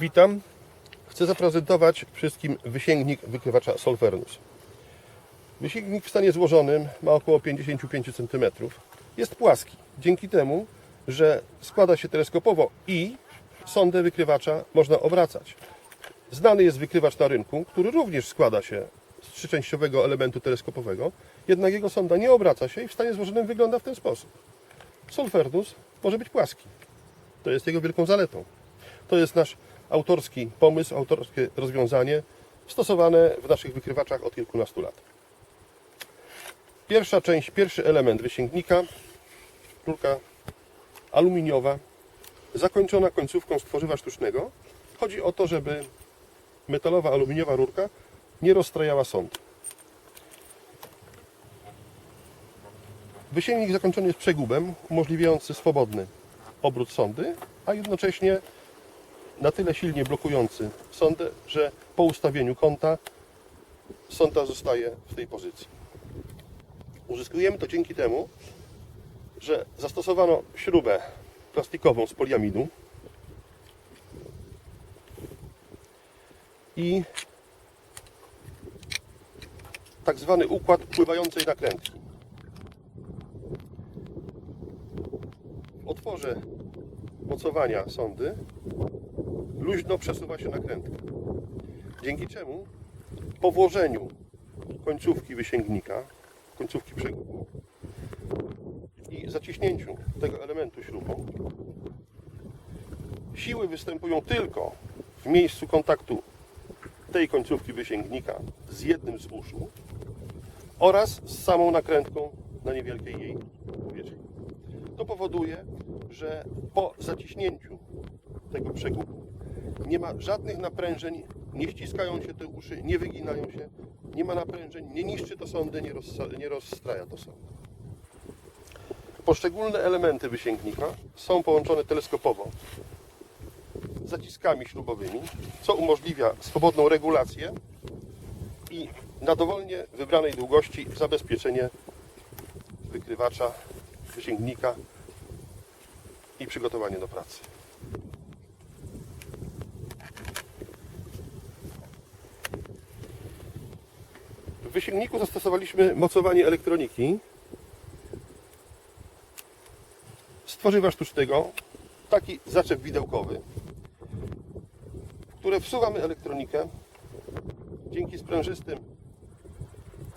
Witam. Chcę zaprezentować wszystkim wysięgnik wykrywacza Solfernus. Wysięgnik w stanie złożonym ma około 55 cm. Jest płaski, dzięki temu, że składa się teleskopowo i sondę wykrywacza można obracać. Znany jest wykrywacz na rynku, który również składa się z trzyczęściowego elementu teleskopowego, jednak jego sonda nie obraca się i w stanie złożonym wygląda w ten sposób. Solfernus może być płaski. To jest jego wielką zaletą. To jest nasz autorski pomysł, autorskie rozwiązanie stosowane w naszych wykrywaczach od kilkunastu lat. Pierwsza część, pierwszy element wysięgnika, rurka aluminiowa, zakończona końcówką z tworzywa sztucznego. Chodzi o to, żeby metalowa, aluminiowa rurka nie rozstrajała sądu. Wysięgnik zakończony jest przegubem umożliwiający swobodny obrót sondy, a jednocześnie na tyle silnie blokujący sondę, że po ustawieniu kąta sonda zostaje w tej pozycji. Uzyskujemy to dzięki temu, że zastosowano śrubę plastikową z poliamidu i tak zwany układ pływającej nakrętki. W otworze mocowania sondy luźno przesuwa się nakrętka. Dzięki czemu po włożeniu końcówki wysięgnika, końcówki przegubu i zaciśnięciu tego elementu śrubą, siły występują tylko w miejscu kontaktu tej końcówki wysięgnika z jednym z uszu oraz z samą nakrętką na niewielkiej jej powierzchni. To powoduje, że po zaciśnięciu tego przegubu nie ma żadnych naprężeń, nie ściskają się te uszy, nie wyginają się, nie ma naprężeń, nie niszczy to sondy, nie, rozsa- nie rozstraja to sondy. Poszczególne elementy wysięgnika są połączone teleskopowo zaciskami śrubowymi, co umożliwia swobodną regulację i na dowolnie wybranej długości zabezpieczenie wykrywacza, wysięgnika i przygotowanie do pracy. W wysięgniku zastosowaliśmy mocowanie elektroniki z tworzywa sztucznego, taki zaczep widełkowy, w które wsuwamy elektronikę. Dzięki sprężystym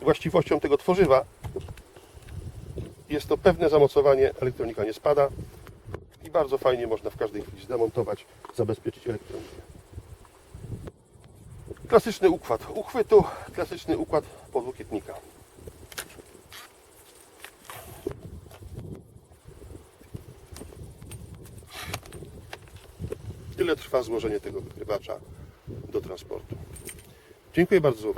właściwościom tego tworzywa jest to pewne zamocowanie, elektronika nie spada i bardzo fajnie można w każdej chwili zdemontować, zabezpieczyć elektronikę. Klasyczny układ uchwytu, klasyczny układ podłokietnika. Tyle trwa złożenie tego wykrywacza do transportu. Dziękuję bardzo za uwagę.